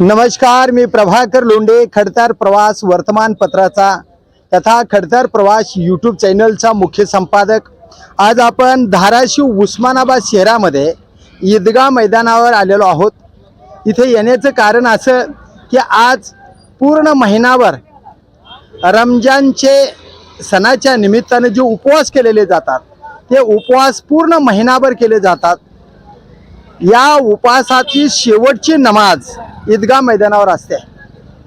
नमस्कार मी प्रभाकर लोंडे खडतर प्रवास वर्तमानपत्राचा तथा खडतर प्रवास यूट्यूब चॅनलचा मुख्य संपादक. आज आपण धाराशिव उस्मानाबाद शहरामध्ये ईदगा मैदानावर आलेलो आहोत. इथे येण्याचं कारण असं की आज पूर्ण महिनाभर रमजानचे सणाच्या निमित्तानं जे उपवास केलेले जातात ते उपवास पूर्ण महिनाभर केले जातात. या उपासाची शेवटची नमाज ईदगाह मैदानावर असते.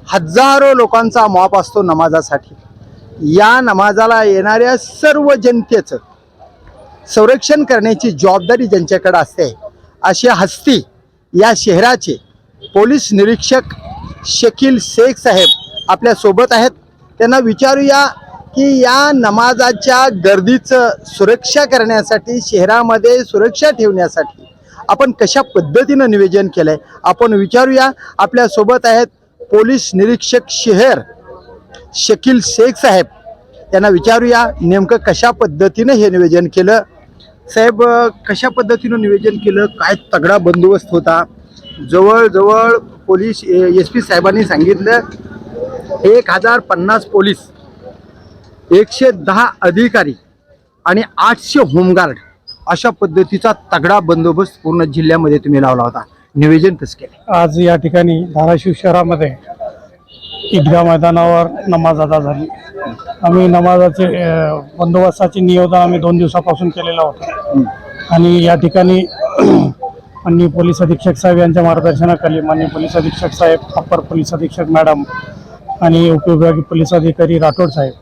हजारो लोकांचा मॉप असतो नमाजासाठी. या नमाजाला येणाऱ्या सर्व जनतेचं संरक्षण करण्याची जबाबदारी ज्यांच्याकडे असते अशी हस्ती या शहराचे पोलीस निरीक्षक शकील शेख साहेब आपल्यासोबत आहेत. त्यांना विचारूया की या नमाजाच्या गर्दीचं सुरक्षा करण्यासाठी शहरामध्ये सुरक्षा ठेवण्यासाठी आपण कशा पद्धतीनं नियोजन केलंय? आपण विचारूया. आपल्यासोबत आहेत पोलीस निरीक्षक शहर शकील शेख साहेब. त्यांना विचारूया नेमकं कशा पद्धतीनं हे निवेदन केलं? साहेब कशा पद्धतीनं निवेदन केलं? काय तगडा बंदोबस्त होता? जवळजवळ पोलीस एस पी साहेबांनी सांगितलं एक हजार पन्नास पोलीस एकशे दहा अधिकारी आणि आठशे होमगार्ड अशा पद्धतीचा तगडा बंदोबस्त पूर्ण जिल्ह्यामध्ये तुम्ही लावला होता. नियोजन कसं केलं? आज या ठिकाणी धाराशिव शहरामध्ये ईदगाह मैदानावर नमाज अदा झाली. आम्ही नमाजाचे बंदोबस्ताचे नियोजन आम्ही दोन दिवसापासून केलेलं होतं. आणि या ठिकाणी माननीय पोलीस अधीक्षक साहेब यांच्या मार्गदर्शनाखाली माननीय पोलीस अधीक्षक साहेब अप्पर पोलीस अधीक्षक मॅडम आणि उपविभागीय पोलीस अधिकारी राठोड साहेब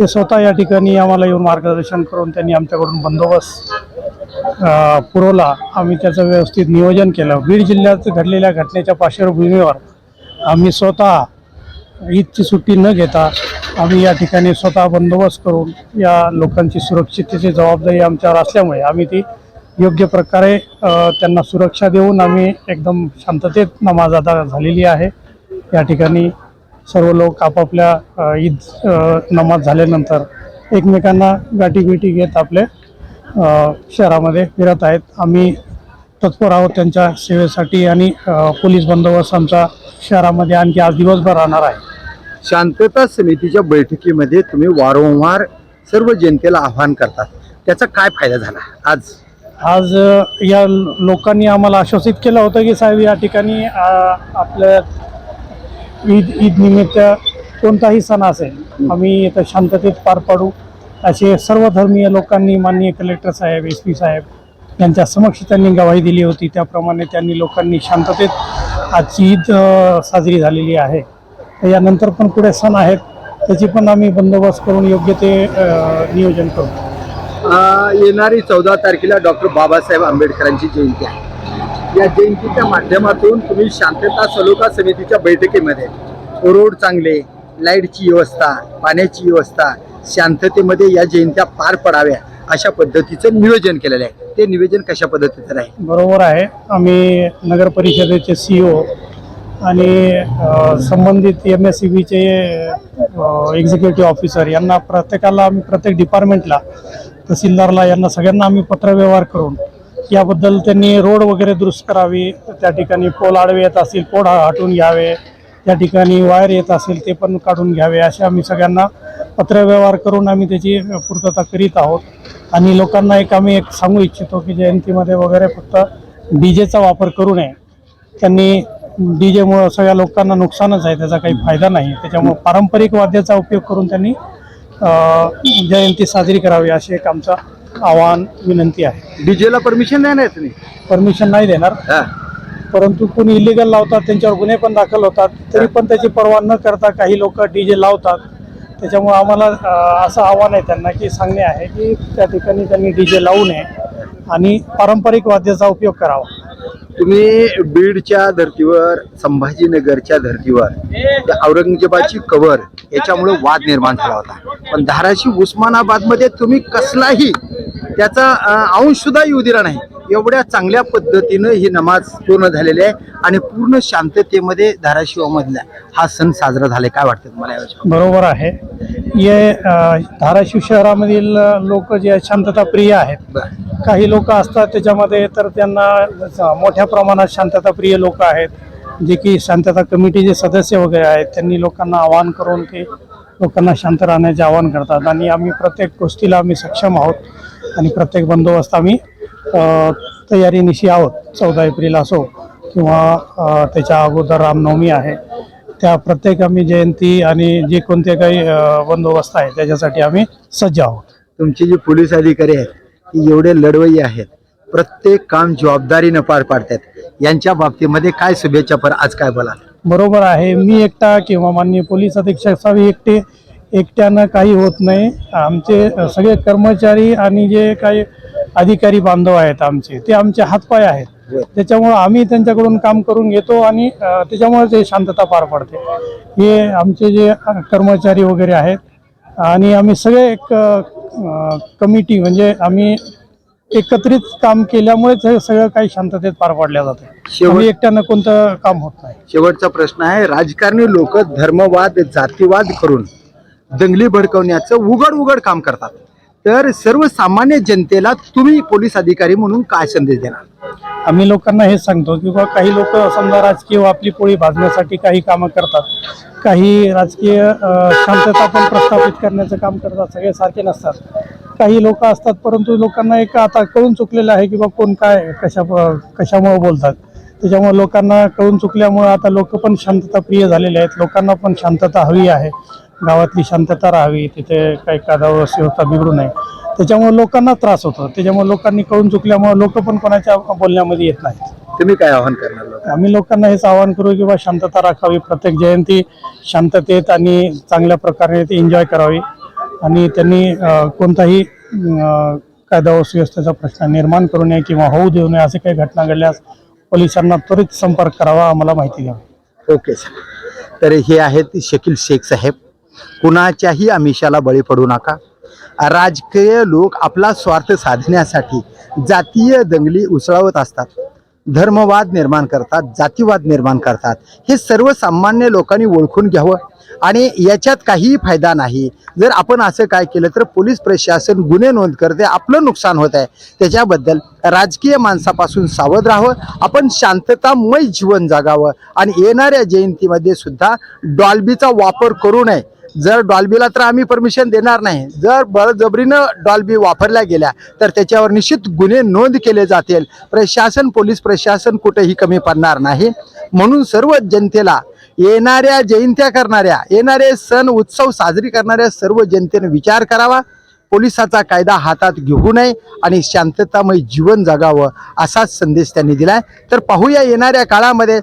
हे स्वतः या ठिकाणी आम्हाला येऊन मार्गदर्शन करून त्यांनी आमच्याकडून बंदोबस्त पुरवला. आम्ही त्याचं व्यवस्थित नियोजन केलं. बीड जिल्ह्यात घडलेल्या घटनेच्या पार्श्वभूमीवर आम्ही स्वतः ईदची सुट्टी न घेता आम्ही या ठिकाणी स्वतः बंदोबस्त करून या लोकांची सुरक्षिततेची जबाबदारी आमच्यावर असल्यामुळे आम्ही ती योग्य प्रकारे त्यांना सुरक्षा देऊन आम्ही एकदम शांततेत नमाज अदा झालेली आहे. या ठिकाणी सर्व लोक आपापल्या ईद नमाज झाल्यानंतर एकमेकांना गाठीबिटी घेत आपले शहरामध्ये फिरत आहेत. आम्ही तत्पर आहोत त्यांच्या सेवेसाठी आणि पोलीस बंदोबस्त आमचा शहरामध्ये आणखी आज दिवसभर राहणार आहे. शांतता समितीच्या बैठकीमध्ये तुम्ही वारंवार सर्व जनतेला आव्हान करतात. त्याचा काय फायदा झाला आज? आज या लोकांनी आम्हाला आश्वासित केलं होतं की साहेब या ठिकाणी आपल्या ईद ईद निमित्त कोणताही सण असेल आम्ही इथं शांततेत पार पाडू. असे सर्व धर्मीय लोकांनी माननीय कलेक्टर साहेब एस पी साहेब यांच्या समक्ष त्यांनी गवाही दिली होती. त्याप्रमाणे त्यांनी लोकांनी शांततेत आजची ईद साजरी झालेली आहे. तर यानंतर पण पुढे सण आहेत. त्याची पण आम्ही बंदोबस्त करून योग्य ते नियोजन करू. येणारी चौदा तारखेला डॉक्टर बाबासाहेब आंबेडकरांची जयंती आहे. या जयंतीच्या माध्यमातून तुम्ही शांतता सलोखा समितीच्या बैठकीमध्ये रोड चांगले लाईटची व्यवस्था पाण्याची व्यवस्था शांततेमध्ये या जयंत्या पार पडाव्या अशा पद्धतीचं नियोजन केलेलं आहे. ते नियोजन कशा पद्धतीचं आहे बरोबर आहे. आम्ही नगर परिषदेचे सी ओ आणि संबंधित एम एस सी बीचे एक्झिक्युटिव्ह ऑफिसर यांना प्रत्येकाला आम्ही प्रत्येक डिपार्टमेंटला तहसीलदारला यांना सगळ्यांना आम्ही पत्रव्यवहार करून याबद्दल त्यांनी रोड वगैरे दुरुस्त करावी. त्या ठिकाणी पोल आडवे येत असतील पोल हटवून घ्यावे. त्या ठिकाणी वायर येत असेल ते पण काढून घ्यावे असे आम्ही सगळ्यांना पत्रव्यवहार करून आम्ही त्याची पूर्तता करीत आहोत. आणि लोकांना एक आम्ही एक सांगू इच्छितो की जयंतीमध्ये वगैरे फक्त डी जेचा वापर करू नये. त्यांनी डी जेमुळं सगळ्या लोकांना नुकसानच आहे त्याचा काही फायदा नाही. त्याच्यामुळे पारंपरिक वाद्याचा उपयोग करून त्यांनी जयंती साजरी करावी अशी एक आमचा आवाहन विनंती आहे. डीजेला परमिशन नाही ना तुम्ही? परमिशन नाही देणार. परंतु कोणी इलिगल लावतात त्यांच्यावर गुन्हे पण दाखल होतात तरी पण त्याची पर्वा न करता काही लोक डी जे लावतात. त्याच्यामुळे आम्हाला असं आव्हान आहे त्यांना की सांगणे आहे की त्या ठिकाणी त्यांनी डी जे लावू नये आणि पारंपरिक वाद्याचा उपयोग करावा. तुम्ही बीडच्या धर्तीवर संभाजीनगरच्या धर्तीवर औरंगजेबाची कवर याच्यामुळे वाद निर्माण झाला होता. पण धाराशिव उस्मानाबादमध्ये तुम्ही कसलाही त्याचा अंश सुद्धा येऊ दिला नाही. एवढ्या चांगल्या पद्धतीनं ही नमाज पूर्ण झालेली आहे आणि पूर्ण शांततेमध्ये धाराशिवमधला हा सण साजरा झालाय काय वाटतं तुम्हाला बरोबर आहे. हे धाराशिव शहरामधील लोक जे शांतता प्रिय आहेत. काही लोक असतात त्याच्यामध्ये तर त्यांना मोठ्या प्रमाणात शांतताप्रिय लोक आहेत. जे की शांतता कमिटीचे सदस्य वगैरे आहेत. त्यांनी लोकांना आवाहन करून ते लोकांना शांत राहण्याचे आवाहन करतात. आणि आम्ही प्रत्येक गोष्टीला आम्ही सक्षम आहोत. आणि प्रत्येक बंदोबस्त आम्ही तयारीनिशी आहोत. चौदा एप्रिल असो किंवा त्याच्या अगोदर रामनवमी आहे. त्या प्रत्येक आम्ही जयंती आणि जे कोणते काही बंदोबस्त आहे त्याच्यासाठी आम्ही सज्ज आहोत. तुमचे जे पोलीस अधिकारी आहेत एवढे लढवई आहेत. प्रत्येक काम जबाबदारीनं पार पाडतात. यांच्या बाबतीमध्ये काय शुभेच्छा पर आज काय बोला बरोबर आहे. मी एकटा किंवा माननीय पोलीस अधीक्षक साहेब एकटे एकट्यानं काही होत नाही. आमचे सगळे कर्मचारी आणि जे काही अधिकारी बांधव आहेत आमचे ते आमचे हातपाय आहेत. त्याच्यामुळं आम्ही त्यांच्याकडून काम करून घेतो आणि त्याच्यामुळे ते शांतता पार पडते. हे आमचे जे कर्मचारी वगैरे आहेत आणि आम्ही सगळे एक कमिटी म्हणजे आम्ही एकत्रित काम केल्यामुळेच हे सगळं काही शांततेत पार पाडल्या जाते. एकट्यानं कोणतं काम होत नाही. शेवटचा प्रश्न आहे राजकारणी लोक धर्मवाद जातीवाद करून दंगली भडकवण्याचं उघड उघड काम करतात. तर सर्वसामान्य जनतेला तुम्ही पोलीस अधिकारी म्हणून काय संदेश देणार? आम्ही लोकांना हेच सांगतो की बा काही लोक समजा राजकीय आपली पोळी भाजण्यासाठी काही कामं करतात. काही राजकीय शांतता पण प्रस्थापित करण्याचं काम करतात सगळे सारखे नसतात. काही लोक असतात परंतु लोकांना एक आता कळून चुकलेलं आहे की बा कोण काय कशा कशामुळे बोलतात. त्याच्यामुळे लोकांना कळून चुकल्यामुळे आता लोक पण शांतता प्रिय झालेले आहेत. लोकांना पण शांतता हवी आहे. गावातली शांतता राहावी तिथे काही कायदा व्यवस्था बिघडू नये. त्याच्यामुळे लोकांना त्रास होतो. त्याच्यामुळे लोकांनी कळून चुकल्यामुळे लोक पण कोणाच्या बोलण्यामध्ये येत नाहीत. तुम्ही काय आवाहन करणार आम्ही लोकांना हेच आवाहन करू की बा शांतता राखावी प्रत्येक जयंती शांततेत आणि चांगल्या प्रकारे ती एन्जॉय करावी. आणि त्यांनी कोणताही कायदा व सुव्यवस्थेचा प्रश्न निर्माण करू नये किंवा होऊ देऊ नये असे काही घटना घडल्यास पोलिसांना त्वरित संपर्क करावा आम्हाला माहिती द्यावी. Okay sir. तर हे आहेत शकील शेख साहेब. कुणाच्याही आमिषाला बळी पडू नका. राजकीय लोक आपला स्वार्थ साधण्यासाठी जातीय दंगली उसळवत असतात. धर्मवाद निर्माण करतात जातीवाद निर्माण करतात. हे सर्वसामान्य लोकांनी ओळखून घ्यावं. आणि याच्यात काहीही फायदा नाही. जर आपण असं काय केलं तर पोलीस प्रशासन गुन्हे नोंद करते आपलं नुकसान होत आहे. त्याच्याबद्दल राजकीय माणसापासून सावध राहावं. आपण शांततामय जीवन जगावं. आणि येणाऱ्या जयंतीमध्ये सुद्धा डॉल्बीचा वापर करू नये. जर डॉल्बीला तर आम्ही परमिशन देणार नाही. जर बळजबरीनं डॉल्बी वापरल्या गेल्या तर त्याच्यावर निश्चित गुन्हे नोंद केले जातील. प्रशासन पोलीस प्रशासन कुठेही कमी पडणार नाही. म्हणून सर्व जनतेला येणाऱ्या जयंत्या करणाऱ्या येणारे सण उत्सव साजरी करणाऱ्या सर्व जनतेने विचार करावा. पोलिसाचा कायदा हातात घेऊ नये आणि शांततामय जीवन जगावं असाच संदेश त्यांनी दिलाय. तर पाहूया येणाऱ्या काळामध्ये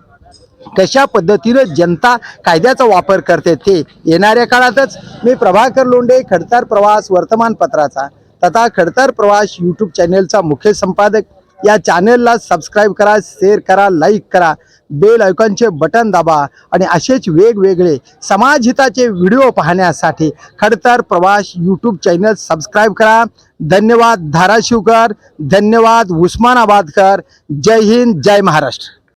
कशा पद्धतीनं जनता कायद्याचा वापर करते ते येणाऱ्या काळातच. मी प्रभाकर लोंडे खडतार प्रवास वर्तमानपत्राचा तथा खडतर प्रवास यूट्यूब चॅनेलचा मुख्य संपादक. या चॅनेलला सबस्क्राईब करा शेअर करा लाईक करा. बेल ऐकॉनचे बटन दाबा आणि असेच वेगवेगळे समाजहिताचे व्हिडिओ पाहण्यासाठी खडतर प्रवास यूट्यूब चॅनल सबस्क्राईब करा. धन्यवाद धाराशिवकर धन्यवाद उस्मानाबादकर. जय हिंद जय महाराष्ट्र.